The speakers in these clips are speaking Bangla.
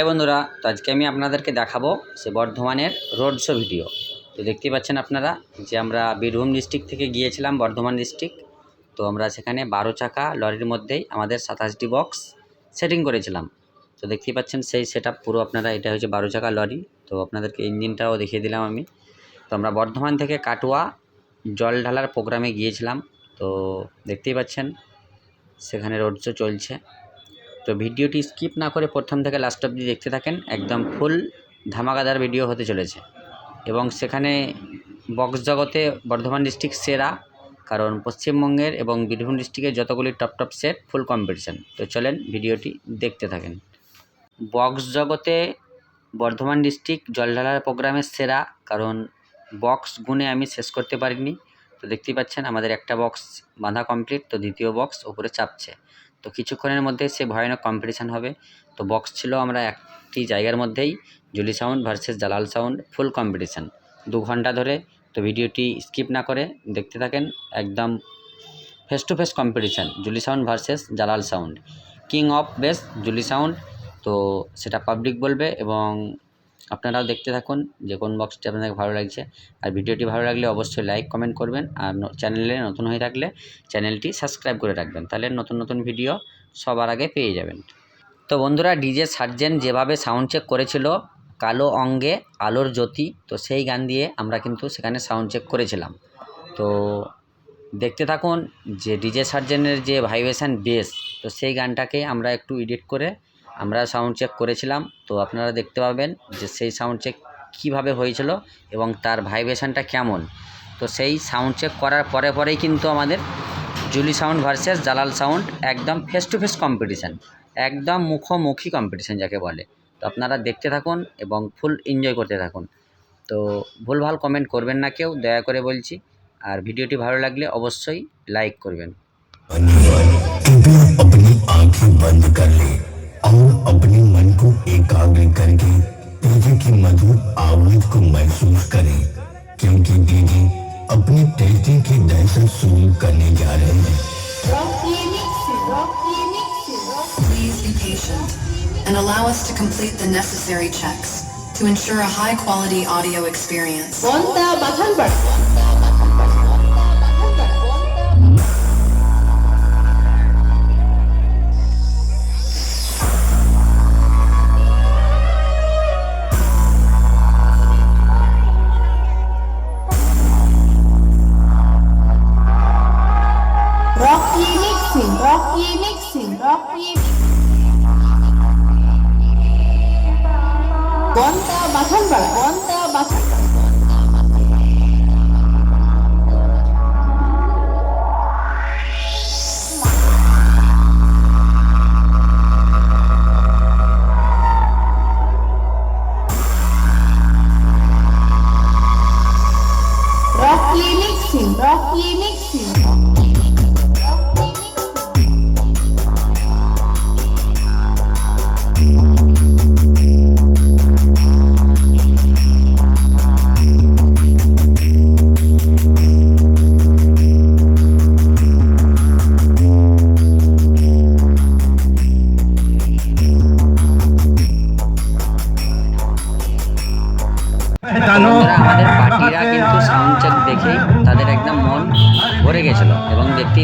হাই বন্ধুরা, তো আজকে আমি আপনাদেরকে দেখাবো সে বর্ধমানের রোড শো ভিডিও। তো দেখতেই পাচ্ছেন আপনারা যে আমরা বীরভূম ডিস্ট্রিক্ট থেকে গিয়েছিলাম, বর্ধমান ডিস্ট্রিক্ট। তো আমরা সেখানে বারো চাকা লরির মধ্যেই আমাদের সাতাশটি বক্স সেটিং করেছিলাম। তো দেখতেই পাচ্ছেন সেই সেট পুরো আপনারা, এটা হচ্ছে বারো চাকা লরি। তো আপনাদেরকে ইঞ্জিনটাও দেখিয়ে দিলাম আমি। তো আমরা বর্ধমান থেকে কাটোয়া জল ঢালার প্রোগ্রামে গিয়েছিলাম। তো দেখতেই পাচ্ছেন সেখানে রোড শো চলছে। তো ভিডিওটি স্কিপ না করে প্রথম থেকে লাস্ট অবধি দেখতে থাকেন। একদম ফুল ধামাকাদার ভিডিও হতে চলেছে। এবং সেখানে বক্স জগতে বর্ধমান ডিস্ট্রিক্ট সেরা, কারণ পশ্চিমবঙ্গের এবং বীরভূম ডিস্ট্রিক্টের যতগুলি top top set full competition তো চলেন ভিডিওটি দেখতে থাকেন। বক্স জগতে বর্ধমান ডিস্ট্রিক্ট জলঢালার প্রোগ্রামের সেরা, কারণ বক্স গুনে আমি শেষ করতে পারিনি। তো দেখতেই পাচ্ছেন, আমাদের একটা বক্স বাঁধা কমপ্লিট তো দ্বিতীয় বক্স ওপরে চাপছে। তো কিছুক্ষণের মধ্যে সে ভয়ানক কম্পিটিশান হবে। তো বক্স ছিল আমরা একটি জায়গার মধ্যেই, Juli sound versus Jalal sound full competition দু ঘণ্টা ধরে, তো ভিডিওটি স্কিপ না করে দেখতে থাকেন, একদম face to face competition Juli sound versus Jalal sound king of best Juli sound তো সেটা পাবলিক বলবে এবং আপনারাও দেখতে থাকুন যে কোন বক্সটি আপনাদের ভালো লাগছে। আর ভিডিওটি ভালো লাগলে অবশ্যই লাইক কমেন্ট করবেন আর চ্যানেলে নতুন হয়ে থাকলে চ্যানেলটি সাবস্ক্রাইব করে রাখবেন। তাহলে নতুন নতুন ভিডিও সবার আগে পেয়ে যাবেন। তো বন্ধুরা ডিজে সার্জেন যেভাবে সাউন্ড চেক করেছিল, কালো অঙ্গে আলোর জ্যোতি, তো সেই গান দিয়ে আমরা কিন্তু সেখানে সাউন্ড চেক করেছিলাম। তো দেখতে থাকুন যে ডিজে সার্জেনের যে ভাইব্রেশান বেস তো সেই গানটাকে আমরা একটু এডিট করে আমরা সাউন্ড চেক করেছিলাম তো আপনারা দেখতে পাবেন যে সেই সাউন্ড চেক কীভাবে হয়েছিল এবং তার ভাইব্রেশানটা কেমন তো সেই সাউন্ড চেক করার পরে পরেই কিন্তু আমাদের Juli sound versus Jalal sound একদম ফেস টু ফেস কম্পিটিশান একদম মুখোমুখি কম্পিটিশান যাকে বলে তো আপনারা দেখতে থাকুন এবং ফুল এনজয় করতে থাকুন তো ভুলভাল কমেন্ট করবেন না কেউ দয়া করে বলছি আর ভিডিওটি ভালো লাগলে অবশ্যই লাইক করবেন और अपने मन को एकाग्र करके डीजे की मधुर आवाज़ को महसूस करें क्योंकि डीजे अपनी टेस्टिंग की दहशत शुरू करने जा रहे हैं Please be patient and allow us to complete the necessary checks to ensure a high quality audio experience. 谢谢。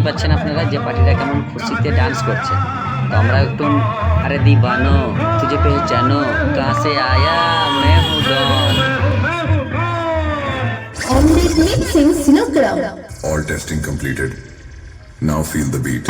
পাচ্ছেন আপনারা যে পার্টিরা কেমন খুশিতে ডান্স করছে তো আমরা একটু আরে দিবানো তুঝে পেহচানো কাহা সে আয়া মে হু ডন Omrit Mixing Sinogram. All testing completed. Now feel the beat.